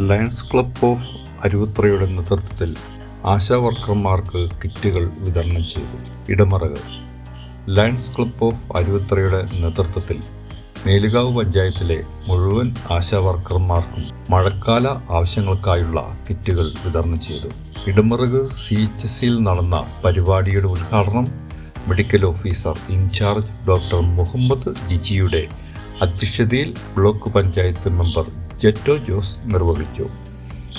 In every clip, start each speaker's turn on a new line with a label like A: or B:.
A: Lions club of അരുവത്രയുടെ നേതൃത്വത്തിൽ ആശാ വർക്കർമാർക്ക് കിറ്റുകൾ വിതരണം ചെയ്തു. ഇടമറകൾ ലയൺസ് ക്ലബ് ഓഫ് അരുവത്രയുടെ നേതൃത്വത്തിൽ മേലുകാവ് പഞ്ചായത്തിലെ മുഴുവൻ ആശാ വർക്കർമാർക്കും മഴക്കാല ആവശ്യങ്ങൾക്കായുള്ള കിറ്റുകൾ വിതരണം ചെയ്തു. ഇടമറുക് സി എച്ച് സിയിൽ നടന്ന പരിപാടിയുടെ ഉദ്ഘാടനം medical officer in-charge doctor Muhammad ജിജിയുടെ അധ്യക്ഷതയിൽ ബ്ലോക്ക് പഞ്ചായത്ത് മെമ്പർ ജെറ്റോ ജോസ് നിർവഹിച്ചു.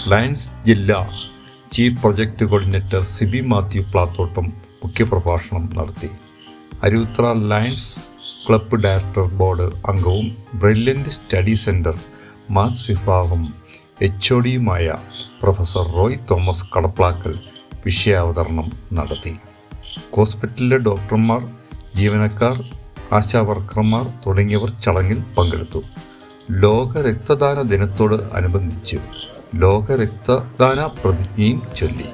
A: ലയൺസ് ജില്ലാ chief project coordinator Siby Mathew Plathottam മുഖ്യപ്രഭാഷണം നടത്തി. Aruthra Lions club director board അംഗവും ബ്രില്യന്റ് സ്റ്റഡി സെന്റർ മാത്സ് വിഭാഗം എച്ച് ഒ ഡിയുമായ പ്രൊഫസർ റോയ് തോമസ് കടപ്ലാക്കൽ വിഷയാവതരണം നടത്തി. ഹോസ്പിറ്റലിലെ ഡോക്ടർമാർ ജീവനക്കാർ ആശാവർക്കർമാർ തുടങ്ങിയവർ ചടങ്ങിൽ പങ്കെടുത്തു. ലോക രക്തദാന ദിനത്തോട് അനുബന്ധിച്ച് ലോക രക്തദാന പ്രതിജ്ഞയും ചൊല്ലി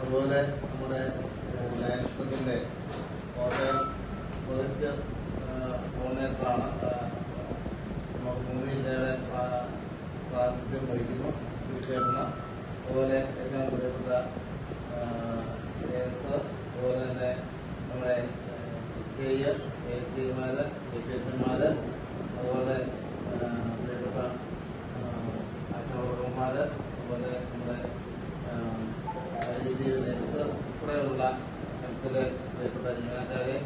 B: അതുപോലെ നമ്മുടെ കോട്ടയം പ്രൊജക്റ്റ് കോർഡിനേറ്ററാണ് നമുക്ക് മൂന്ന് ജില്ലയുടെ പ്രാ- പ്രാതിനിധ്യം വഹിക്കുന്നു. തീർച്ചയായിട്ടും അതുപോലെ ഏറ്റവും പ്രിയപ്പെട്ട അതുപോലെ തന്നെ നമ്മുടെ ചെയ്യ ചേച്ചിമാര് ചേച്ചിമാര് അതുപോലെ ആ, പ്രിയപ്പെട്ട ആശാവർക്കന്മാര് അതുപോലെ നമ്മുടെ ഐ നേഴ്സ് ഉൾപ്പെടെയുള്ള ഹെൽത്തിലെ പ്രിയപ്പെട്ട ജീവനക്കാരെ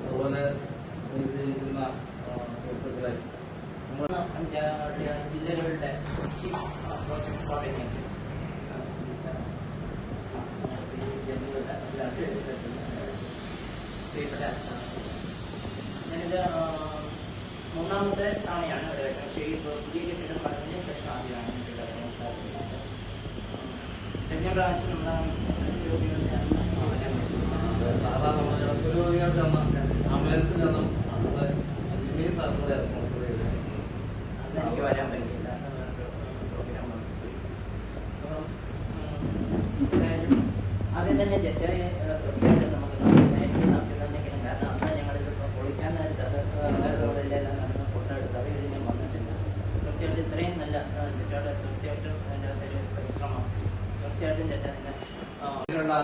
B: അതുപോലെ സുഹൃത്തുക്കളെ
C: ജില്ലകളുടെ ചീഫ് പ്രോജക്ട് കോർഡിനേറ്റർ ഞാനിത് മൂന്നാമത്തെ തവണയാണ് ഇവിടെ പക്ഷേ ഇപ്പോൾ പുതിയ കെട്ടിടം പണിതിന് ശേഷം ആദ്യമാണ് ഇവിടെ സാധിക്കുന്നത് കഴിഞ്ഞ പ്രാവശ്യം നമ്മുടെ രോഗികളുടെ അന്ന്
B: സാറാ നമ്മളെ പുരോഗതികൾക്ക് തന്ന ആംബുലൻസിന് തന്ന നമ്മുടെ ജിമ്മി സാറിന്റെ റെസ്പോൺസിബിൾ ചെയ്തത്
C: അന്ന് എനിക്ക് വരാൻ പറ്റിയില്ല പ്രോഗ്രാം അപ്പം ഉം, എന്തായാലും ആദ്യം തന്നെ ജെറ്റോയെ തീർച്ചയായിട്ടും നമുക്ക് നന്നായിട്ട് അഭിനന്ദിക്കണം കാരണം അന്ന് ഞങ്ങളിത് പൊളിക്കാൻ നേരത്ത് അത് റോഡിലെല്ലാം നടന്ന് ഫോട്ടോ എടുത്ത് അത് കഴിഞ്ഞ് ഞാൻ വന്നിട്ടില്ല. തീർച്ചയായിട്ടും ഇത്രയും നല്ല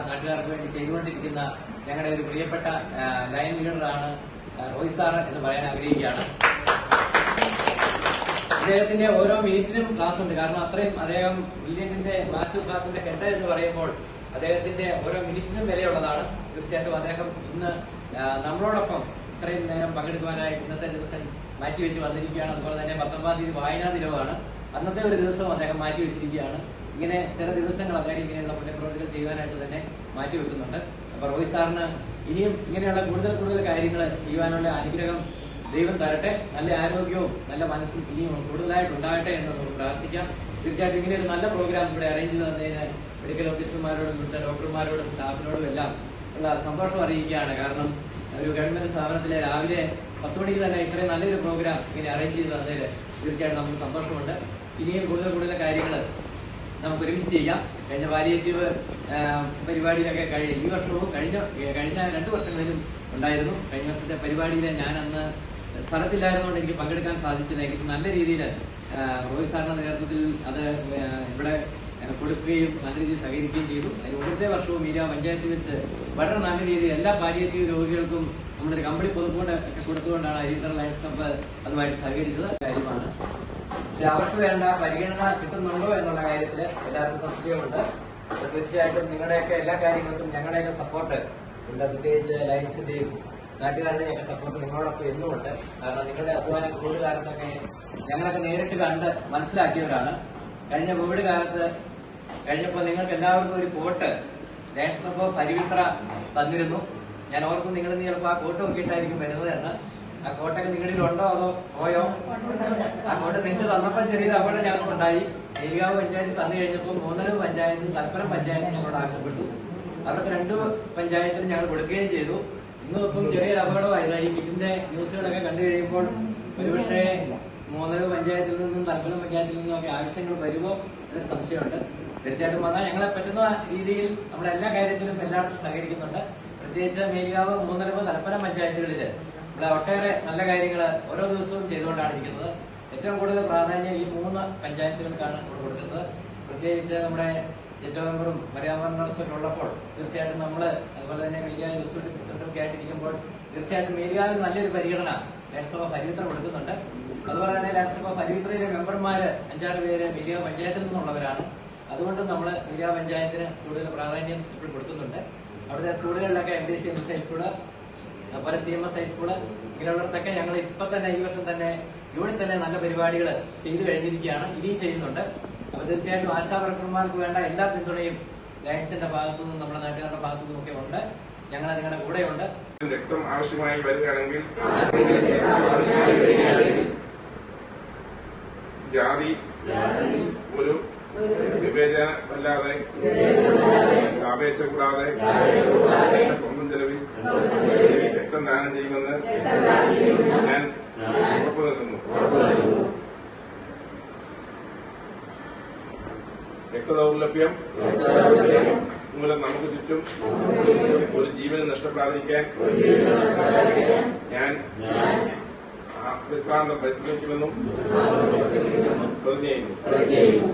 D: നാട്ടുകാർക്ക് വേണ്ടി ചെയ്തുകൊണ്ടിരിക്കുന്ന ഞങ്ങളുടെ ഒരു പ്രിയപ്പെട്ട ലൈൻ ലീഡറാണ് റോയ് സാർ എന്ന് പറയാൻ ആഗ്രഹിക്കുകയാണ്. അദ്ദേഹത്തിന്റെ ഓരോ മിനിറ്റിനും ക്ലാസ് ഉണ്ട് കാരണം അത്രയും അദ്ദേഹം ബ്രില്യന്റിന്റെ മാസ്റ്റർ ക്ലാസിന്റെ ഹെഡ് എന്ന് പറയുമ്പോൾ അദ്ദേഹത്തിന്റെ ഓരോ മിനിറ്റിനും വിലയുള്ളതാണ്. തീർച്ചയായിട്ടും അദ്ദേഹം ഇന്ന് നമ്മളോടൊപ്പം ഇത്രയും നേരം പങ്കെടുക്കുവാനായി ഇന്നത്തെ ദിവസം മാറ്റിവെച്ച് വന്നിരിക്കുകയാണ്. അതുപോലെ തന്നെ പത്തൊമ്പതാം തീയതി വായനാ ദിനമാണ് അന്നത്തെ ഒരു ദിവസവും അദ്ദേഹം മാറ്റിവെച്ചിരിക്കുകയാണ്. ഇങ്ങനെ ചില ദിവസങ്ങൾ അദ്ദേഹം ഇങ്ങനെയുള്ള പുനഃപ്രവർത്തികൾ ചെയ്യുവാനായിട്ട് തന്നെ മാറ്റിവെക്കുന്നുണ്ട്. അപ്പൊ റോയ് സാറിന് ഇനിയും ഇങ്ങനെയുള്ള കൂടുതൽ കൂടുതൽ കാര്യങ്ങൾ ചെയ്യുവാനുള്ള അനുഗ്രഹം ദൈവം തരട്ടെ. നല്ല ആരോഗ്യവും നല്ല മനസ്സും ഇനിയും കൂടുതലായിട്ട് ഉണ്ടാകട്ടെ എന്ന് നമുക്ക് പ്രാർത്ഥിക്കാം. തീർച്ചയായിട്ടും ഇങ്ങനെ ഒരു നല്ല പ്രോഗ്രാം ഇവിടെ അറേഞ്ച് ചെയ്ത് തന്നതിന് മെഡിക്കൽ ഓഫീസർമാരോടും ഇവിടുത്തെ ഡോക്ടർമാരോടും സ്റ്റാഫിനോടും എല്ലാം ഉള്ള സന്തോഷം അറിയിക്കുകയാണ്. കാരണം ഒരു ഗവൺമെന്റ് സ്ഥാപനത്തിലെ രാവിലെ പത്ത് മണിക്ക് തന്നെ ഇത്രയും നല്ലൊരു പ്രോഗ്രാം ഇങ്ങനെ അറേഞ്ച് ചെയ്ത് തന്നതിൽ തീർച്ചയായിട്ടും നമുക്ക് സന്തോഷമുണ്ട്. ഇനിയും കൂടുതൽ കൂടുതൽ കാര്യങ്ങൾ നമുക്ക് ഒരുമിച്ച് ചെയ്യാം. കഴിഞ്ഞ പാലിയേറ്റീവ് പരിപാടിയിലൊക്കെ കഴിഞ്ഞ ഈ വർഷവും കഴിഞ്ഞ കഴിഞ്ഞ രണ്ട് വർഷങ്ങളിലും ഉണ്ടായിരുന്നു. കഴിഞ്ഞ വർഷത്തെ പരിപാടിയിൽ ഞാൻ അന്ന് സ്ഥലത്തില്ലായിരുന്നുകൊണ്ട് എനിക്ക് പങ്കെടുക്കാൻ സാധിച്ചില്ല. എനിക്ക് നല്ല രീതിയിൽ റോയ് സാറിന്റെ നേതൃത്വത്തിൽ അത് ഇവിടെ കൊടുക്കുകയും നല്ല രീതിയിൽ സഹകരിക്കുകയും ചെയ്തു. അതിന് വർഷവും മീര പഞ്ചായത്തിൽ വെച്ച് വളരെ നല്ല രീതിയിൽ എല്ലാ പാലിയേറ്റീവ് രോഗികൾക്കും നമ്മുടെ കമ്പനി പൊതുക്കൊണ്ട് കൊടുത്തുകൊണ്ടാണ് അരിന്തർ ലൈഫ് ക്ലബ്ബ് അതുമായിട്ട് സഹകരിച്ചത്. കാര്യമാണ്. അവർക്ക് വേണ്ട പരിഗണന കിട്ടുന്നുണ്ടോ എന്നുള്ള കാര്യത്തിൽ എല്ലാവർക്കും സംശയമുണ്ട്. തീർച്ചയായിട്ടും നിങ്ങളുടെയൊക്കെ എല്ലാ കാര്യങ്ങൾക്കും ഞങ്ങളുടെയൊക്കെ സപ്പോർട്ട് ഉണ്ട്. പ്രത്യേകിച്ച് ലയൻസിന്റെയും നാട്ടുകാരുടെയൊക്കെ സപ്പോർട്ട് നിങ്ങളോടൊപ്പം എന്നുമുണ്ട്. കാരണം നിങ്ങളുടെ അധ്വാനം കോവിഡ് കാലത്തൊക്കെ ഞങ്ങളൊക്കെ നേരിട്ട് കണ്ട് മനസ്സിലാക്കിയവരാണ്. കഴിഞ്ഞ കോവിഡ് കാലത്ത് കഴിഞ്ഞപ്പോൾ നിങ്ങൾക്ക് എല്ലാവർക്കും ഒരു കോട്ട് ലയൺസ് പരിവിത്ര തന്നിരുന്നു. ഞാൻ ഓർക്കും നിങ്ങൾ ചിലപ്പോൾ ആ കോട്ട് നോക്കിയിട്ടായിരിക്കും വരുന്നത് എന്ന്. ആ കോട്ടൊക്കെ നിങ്ങളിൽ ഉണ്ടോ അതോ പോയോ? ആ കോട്ട് നിങ്ങൾക്ക് തന്നപ്പോൾ ചെറിയൊരു അപകടം ഞങ്ങൾക്ക് ഉണ്ടായി. ഏരിയാവ് പഞ്ചായത്ത് തന്നു കഴിഞ്ഞപ്പോൾ മൂന്നര പഞ്ചായത്തും തലപ്പുറം പഞ്ചായത്തും ഞങ്ങളോട് ആവശ്യപ്പെട്ടു. അവർക്ക് രണ്ട് പഞ്ചായത്തിനും ഞങ്ങൾ കൊടുക്കുകയും ചെയ്തു. ഇന്നും ഇപ്പം ചെറിയൊരു അപകടമായിരുന്നു. കിറ്റിന്റെ ന്യൂസുകളൊക്കെ കണ്ടു കഴിയുമ്പോൾ ഒരുപക്ഷെ മൂന്നര പഞ്ചായത്തിൽ നിന്നും തലപ്പലം പഞ്ചായത്തിൽ നിന്നും ഒക്കെ ആവശ്യങ്ങൾ വരുമോ എന്നൊരു സംശയമുണ്ട്. തീർച്ചയായിട്ടും വന്നാൽ ഞങ്ങളെ പറ്റുന്ന രീതിയിൽ നമ്മുടെ എല്ലാ കാര്യത്തിലും എല്ലായിടത്തും സഹകരിക്കുന്നുണ്ട്. പ്രത്യേകിച്ച് മേലികാവ് മൂന്നരവ് തലപ്പല പഞ്ചായത്തുകളിൽ ഇവിടെ ഒട്ടേറെ നല്ല കാര്യങ്ങൾ ഓരോ ദിവസവും ചെയ്തുകൊണ്ടാണ് ഇരിക്കുന്നത്. ഏറ്റവും കൂടുതൽ പ്രാധാന്യം ഈ മൂന്ന് പഞ്ചായത്തുകൾക്കാണ് നമ്മൾ കൊടുക്കുന്നത്. പ്രത്യേകിച്ച് നമ്മുടെ ഏറ്റവും മര്യാദ നഴ്സൊക്കെ ഉള്ളപ്പോൾ തീർച്ചയായിട്ടും നമ്മൾ അതുപോലെ തന്നെ മേലികാവ് യൂണിവേഴ്സിറ്റി പ്രസിഡന്റും ഒക്കെ ആയിട്ടിരിക്കുമ്പോൾ തീർച്ചയായിട്ടും മേലിയാവിൽ നല്ലൊരു പരിഗണന ലോക്സഭ പരിവിത്രം കൊടുക്കുന്നുണ്ട്. അതുപോലെ തന്നെ ലോക്സഭ പരിവിത്രയിലെ മെമ്പർമാര് അഞ്ചാറ് പേര് മേലികാവ് പഞ്ചായത്തിൽ നിന്നുള്ളവരാണ്. അതുകൊണ്ട് നമ്മൾ ഗ്രാമപഞ്ചായത്തിന് പഞ്ചായത്തിന് കൂടുതൽ പ്രാധാന്യം ഇപ്പോൾ കൊടുക്കുന്നുണ്ട്. അവിടുത്തെ സ്കൂളുകളിലൊക്കെ M D C M S high school അതുപോലെ C M S high school ഇങ്ങനെയുള്ളവർക്കൊക്കെ ഞങ്ങൾ ഇപ്പൊ തന്നെ ഈ വർഷം തന്നെ യൂണിറ്റ് തന്നെ നല്ല പരിപാടികൾ ചെയ്തു കഴിഞ്ഞിരിക്കുകയാണ്. ഇനിയും ചെയ്യുന്നുണ്ട്. അപ്പൊ തീർച്ചയായിട്ടും ആശാവർക്കർമാർക്ക് വേണ്ട എല്ലാ പിന്തുണയും ലയൻസിന്റെ ഭാഗത്തു നിന്നും നമ്മുടെ നാട്ടുകാരുടെ ഭാഗത്തു നിന്നും ഒക്കെ ഉണ്ട്. ഞങ്ങൾ നിങ്ങളുടെ കൂടെയുണ്ട്.
E: രക്തം ആവശ്യമായി വരികയാണെങ്കിൽ ജാതി ഒരു വിവേചനമല്ലാതെ അപേക്ഷ കൂടാതെ സ്വന്തം ചെലവിൽ രക്തം ദാനം ചെയ്യുമെന്ന് ഞാൻ ഉറപ്പു നൽകുന്നു രക്തദൗർലഭ്യം മൂലം നമുക്ക് ചുറ്റും ഒരു ജീവന് നഷ്ടപ്പെടാതിരിക്കാൻ ഞാൻ വിശ്രാന്തം പരിശ്രമിക്കുമെന്നും പ്രതിജ്ഞ ചെയ്യുന്നു.